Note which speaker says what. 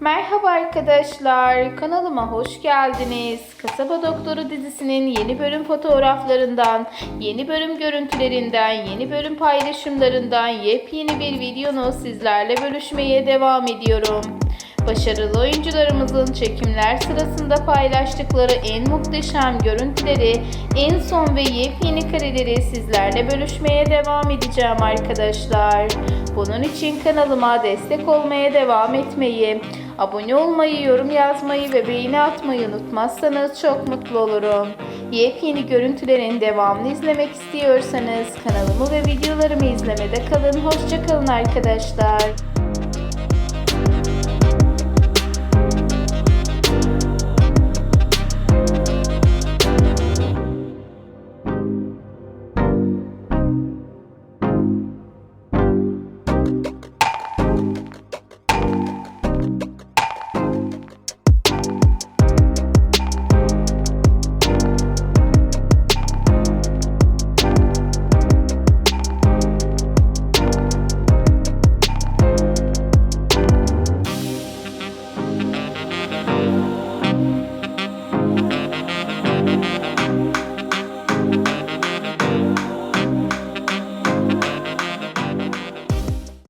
Speaker 1: Merhaba arkadaşlar, kanalıma hoş geldiniz. Kasaba Doktoru dizisinin yeni bölüm fotoğraflarından, yeni bölüm görüntülerinden, yeni bölüm paylaşımlarından yepyeni bir videonu sizlerle bölüşmeye devam ediyorum. Başarılı oyuncularımızın çekimler sırasında paylaştıkları en muhteşem görüntüleri, en son ve yepyeni kareleri sizlerle bölüşmeye devam edeceğim arkadaşlar. Bunun için kanalıma destek olmaya devam etmeyi, abone olmayı, yorum yazmayı ve beğeni atmayı unutmazsanız çok mutlu olurum. Yepyeni görüntülerin devamını izlemek istiyorsanız kanalımı ve videolarımı izlemede kalın. Hoşçakalın arkadaşlar.